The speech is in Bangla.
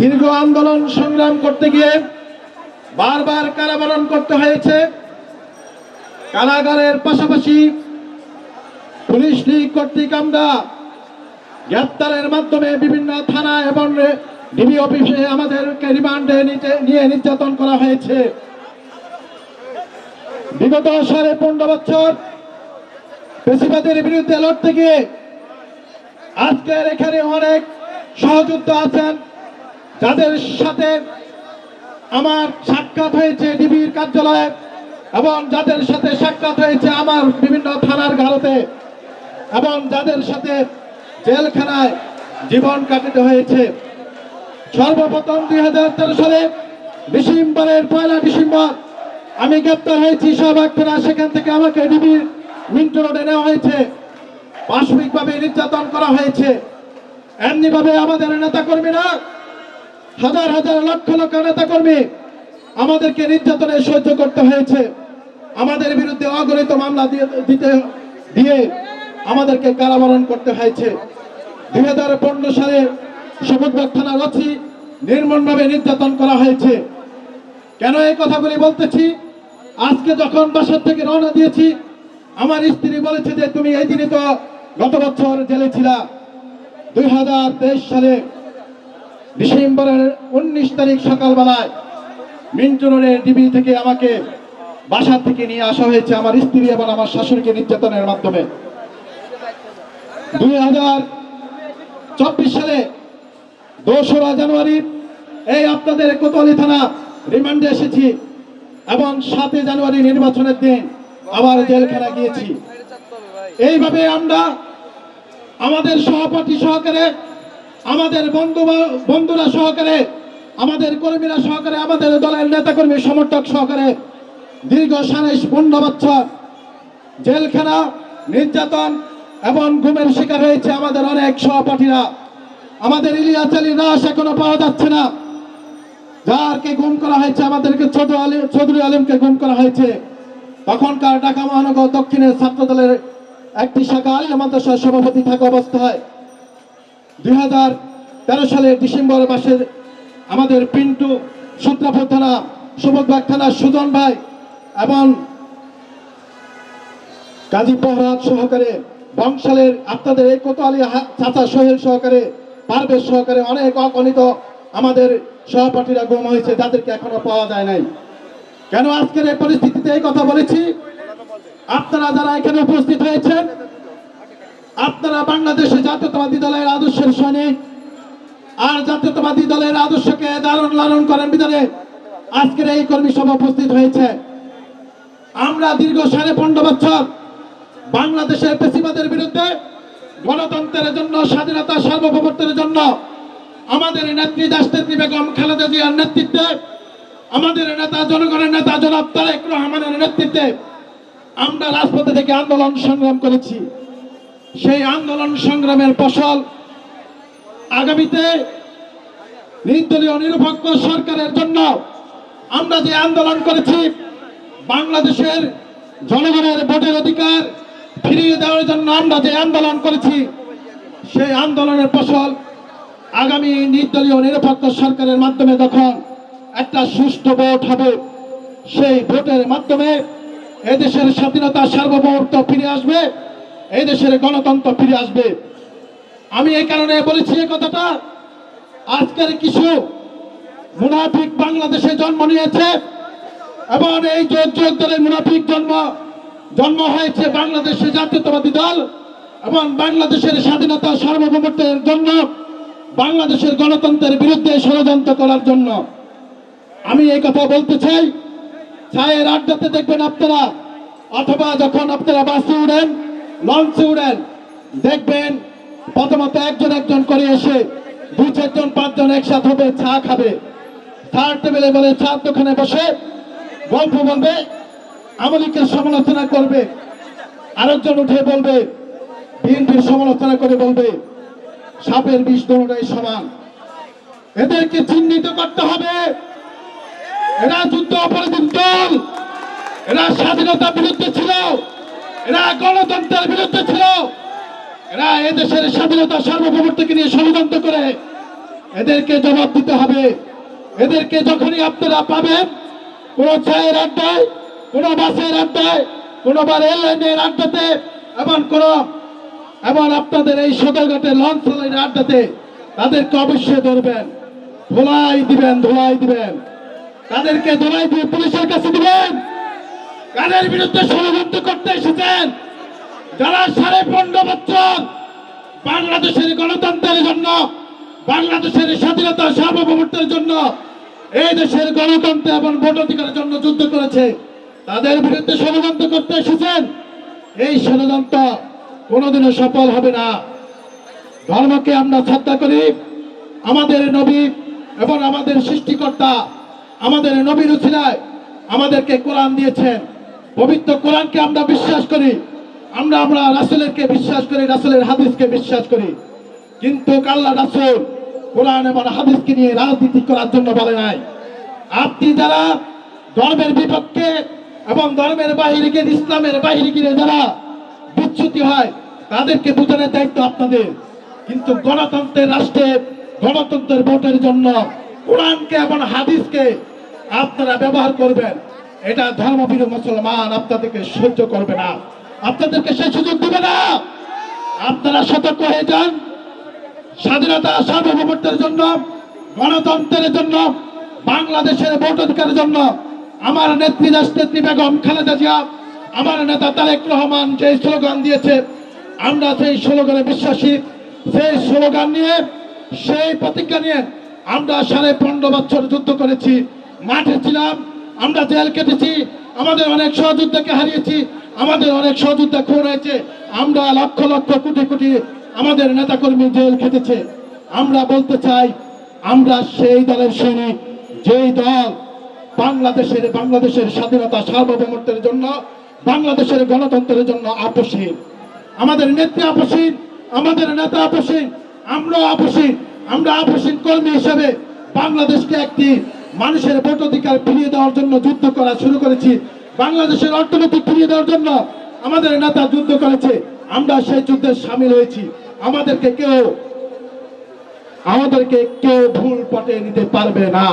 দীর্ঘ আন্দোলন সংগ্রাম করতে গিয়ে বারবার কারাবরণ করতে হয়েছে। কারাগারের পাশাপাশি পুলিশ লীগ কর্তৃক আমরা গ্রেপ্তারের মাধ্যমে বিভিন্ন থানা এবং ডিবি অফিসে আমাদেরকে রিমান্ডে নিয়ে নির্যাতন করা হয়েছে। বিগত সাড়ে পনেরো বছর পেশিবাদের বিরুদ্ধে লড়তে গিয়ে আজকের এখানে অনেক সহযুক্ত আছেন যাদের সাথে আমার সাক্ষাৎ হয়েছে ডিবির কার্যালয়ে এবং যাদের সাথে সাক্ষাৎ হয়েছে আমার বিভিন্ন থানার গাড়তে এবং যাদের সাথে জেলখানায় জীবন কাটাতে হয়েছে। সর্বপ্রথম দুই হাজার তেরো সালে ডিসেম্বরের পয়লা ডিসেম্বর আমি গ্রেপ্তার হয়েছি শাহবাগ থানা, সেখান থেকে আমাকে ডিবির মিন্টু রোডে নেওয়া হয়েছে। পাশবিকভাবে নির্যাতন করা হয়েছে। এমনিভাবে আমাদের নেতা কর্মীরা হাজার হাজার লক্ষ লক্ষ নেতা কর্মী আমাদেরকে নির্যাতনে সহ্য করতে হয়েছে। আমাদের বিরুদ্ধে অগণিত মামলা দিয়ে দিতে দিয়ে আমাদেরকে কারাবরণ করতে হয়েছে। দুই হাজার পনেরো সালে সমুদ্র থানা রচি নির্মমভাবে নির্যাতন করা হয়েছে। কেন এই কথাগুলি বলতেছি? আজকে যখন বাসার থেকে রওনা দিয়েছি, আমার স্ত্রী বলেছে যে, তুমি এই দিনে তো গত বছর জেলে ছিলা। দুই হাজার তেইশ সালে ডিসেম্বরের উনিশ তারিখ সকালবেলায় মিন্টু রোডের ডিবি থেকে আমাকে বাসা থেকে নিয়ে আসা হয়েছে আমার স্ত্রী এবং আমার শাশুড়িকে নির্যাতনের মাধ্যমে। দুই হাজার চব্বিশ সালে দোসরা জানুয়ারি, এই আপনাদের কোতোয়ালি থানা রিমান্ডে এসেছি এবং সাতই জানুয়ারি নির্বাচনের দিন আবার জেলখানা গিয়েছি। এইভাবে আমরা আমাদের সহপাঠী সহকারে আমাদের বন্ধু বন্ধুরা সহকারে, আমাদের কর্মীরা সহকারে, আমাদের দলের নেতাকর্মী, সমর্থক সহকারে দীর্ঘ সাড়ে পনেরো বছর জেলখানা, নির্যাতন এবং ঘুমের শিকার হয়েছে আমাদের অনেক সহপাঠীরা। আমাদের ইলিয়াস আলী লাশ এখনও পাওয়া যাচ্ছে না। যারকে গুম করা হয়েছে, আমাদেরকে চৌধুরী আলী চৌধুরী আলিমকে গুম করা হয়েছে। তখনকার ঢাকা মহানগর দক্ষিণের ছাত্র দলের একটি শাখা আলী মাদ্রাসার সভাপতি থাকা অবস্থায় দুই হাজার তেরো সালের ডিসেম্বর মাসে আমাদের পিন্টু সূত্রাপুর থানা, সুবোধবাগ থানার সুজন ভাই এবং কাজী প্রহরাত সহকারে বংশালের আপনাদের এই কোতোয়ালি চাচা সোহেল সহকারে, পারভেজ সহকারে অনেক অগণিত আমাদের সহপাঠীরা গুম হয়েছে, যাদেরকে এখনও পাওয়া যায় নাই। কেন আজকের এই পরিস্থিতিতে এই কথা বলেছি? আপনারা যারা এখানে উপস্থিত হয়েছেন আপনারা বাংলাদেশে জাতীয়তাবাদী দলের আদর্শের সৈনিক আর জাতীয়তাবাদী দলের আদর্শকে লালন লালন করেন ভিতরে আজকের এই কর্মী সভা উপস্থিত হয়েছে। আমরা দীর্ঘ সাড়ে পনেরো বছর বাংলাদেশের পেশিবাদের বিরুদ্ধে গণতন্ত্রের জন্য, স্বাধীনতা সার্বভৌমত্বের জন্য আমাদের নেত্রী দাসনেত্রী বেগম খালেদা জিয়ার নেতৃত্বে, আমাদের নেতা জনগণের নেতা জনাব তারেক রহমানের নেতৃত্বে আমরা রাজপথে থেকে আন্দোলন সংগ্রাম করেছি। সেই আন্দোলন সংগ্রামের ফসল। আগামীতে নির্দলীয় নিরপেক্ষ সরকারের জন্য আমরা যে আন্দোলন করেছি, বাংলাদেশের জনগণের ভোটের অধিকার ফিরিয়ে দেওয়ার জন্য আমরা যে আন্দোলন করেছি, সেই আন্দোলনের ফসল আগামী নির্দলীয় নিরপেক্ষ সরকারের মাধ্যমে যখন একটা সুষ্ঠু ভোট হবে, সেই ভোটের মাধ্যমে এদেশের স্বাধীনতা সার্বভৌমত্ব ফিরে আসবে। এই দেশের গণতন্ত্র ফিরে আসবে। আমি এই কারণে বলেছি এই কথাটা। আজকের কিছু মুনাফিক বাংলাদেশে জন্ম নিয়েছে এবং এই যোগ যোগ ধরে মুনাফিক জন্ম জন্ম হয়েছে বাংলাদেশে জাতীয়তাবাদী দল এবং বাংলাদেশের স্বাধীনতা সার্বভৌমত্বের জন্য, বাংলাদেশের গণতন্ত্রের বিরুদ্ধে ষড়যন্ত্র করার জন্য। আমি এই কথা বলতে চাই। চায়ের আড্ডাতে দেখবেন আপনারা, অথবা যখন আপনারা বাসে উড়েন লঞ্চে উড়েন। দেখবেন, প্রথমত একজন একজন করে এসে দুই চারজন, পাঁচজন একসাথে হবে, চা খাবে। চার টেবিলে বলে, চার দোকানে বসে গল্প বলবে, আমলিকের সমালোচনা করবে। আরেকজন উঠে বলবে, বিএনপির সমালোচনা করে বলবে, সাপের বিষ দোনোটাই সমান। এদেরকে চিহ্নিত করতে হবে। এরা যুদ্ধ অপরাধীর দল। এরা স্বাধীনতার বিরুদ্ধে ছিল। এরা গণতন্ত্রের বিরুদ্ধে ছিল। এরা এদেশের স্বাধীনতা সার্বভৌমত্বকে নিয়ে ষড়যন্ত্র করে এদেরকে জবাব দিতে হবে। এদেরকে যখনই আপনারা পাবেন, কোন চায়ের আড্ডায়, কোন বাসের আড্ডায়, কোন বা রেল লাইনের আড্ডাতে, এমন কোন এবং আপনাদের এই সদরঘাটের লঞ্চ লাইনের আড্ডাতে তাদেরকে অবশ্যই ধরবেন। ধোলাই দিবেন ধোলাই দিবেন। তাদেরকে ধোলাই দিয়ে পুলিশের কাছে দিবেন। কাদের বিরুদ্ধে ষড়যন্ত্র করতে এসেছেন যারা সাড়ে পনেরো বছর বাংলাদেশের গণতন্ত্রের জন্য, বাংলাদেশের স্বাধীনতা সার্বভৌমত্বের জন্য এই দেশের গণতন্ত্র এবং ভোট অধিকারের জন্য যুদ্ধ করেছে, তাদের বিরুদ্ধে ষড়যন্ত্র করতে এসেছেন। এই ষড়যন্ত্র কোনোদিনও সফল হবে না। ধর্মকে আমরা শ্রদ্ধা করি। আমাদের নবী এবং আমাদের সৃষ্টিকর্তা, আমাদের নবীর উছিলায় আমাদেরকে কোরআন দিয়েছেন। পবিত্র কোরআনকে আমরা বিশ্বাস করি। আমরা আমরা রাসুলেরকে বিশ্বাস করি, রাসুলের হাদিসকে বিশ্বাস করি। কিন্তু আল্লাহ রাসুল কোরআন এবং হাদিসকে নিয়ে রাজনীতি করার জন্য বলে নাই। আপনি যারা ধর্মের বিপক্ষে এবং ধর্মের বাহিরে গিয়ে ইসলামের বাহিরে গিয়ে যারা বিচ্যুতি হয়, তাদেরকে বোঝানোর দায়িত্ব আপনাদের। কিন্তু গণতন্ত্রের রাষ্ট্রে গণতন্ত্রের ভোটের জন্য কোরআনকে এবং হাদিসকে আপনারা ব্যবহার করবেন। এটা ধর্মপ্রিয় মুসলমান আপনাদেরকে সহ্য করবে না। আপনাদেরকে সেই সুযোগ দেবে না। আপনারা সতর্ক হয়ে যান। স্বাধীনতা সার্বভৌমত্বের জন্য, গণতন্ত্রের জন্য, বাংলাদেশের ভোট অধিকারের জন্য আমার নেত্রী রাষ্ট্রনেত্রী বেগম খালেদা জিয়া, আমার নেতা তারেক রহমান যে স্লোগান দিয়েছে, আমরা সেই স্লোগানে বিশ্বাসী। সেই স্লোগান নিয়ে, সেই প্রতিজ্ঞা নিয়ে আমরা সাড়ে পনেরো বছর যুদ্ধ করেছি। মাঠে ছিলাম আমরা জেল কেটেছি আমাদের অনেক সহযোদ্ধাকে হারিয়েছি, আমাদের অনেক সহযোদ্ধা খুন হয়েছে, আমরা লক্ষ লক্ষ কোটি কোটি আমাদের নেতাকর্মী জেল খেটেছে। আমরা বলতে চাই, আমরা সেই দলের সৈনিক, যেই দল বাংলাদেশের বাংলাদেশের স্বাধীনতা সার্বভৌমত্বের জন্য, বাংলাদেশের গণতন্ত্রের জন্য আপসীন আমাদের নেত্রী আপসীন আমাদের নেতা আপসীন আমরাও আপসীন আমরা আপসীন কর্মী হিসেবে বাংলাদেশকে একটি মানুষের ভোট অধিকার ফিরিয়ে দেওয়ার জন্য যুদ্ধ করা শুরু করেছি। বাংলাদেশের অর্থনীতি ফিরিয়ে দেওয়ার জন্য আমাদের নেতা যুদ্ধ করেছে। আমরা সেই যুদ্ধে সামিল হয়েছি। আমাদেরকে কেউ আমাদেরকে কেউ ভুল পটে নিতে পারবে না।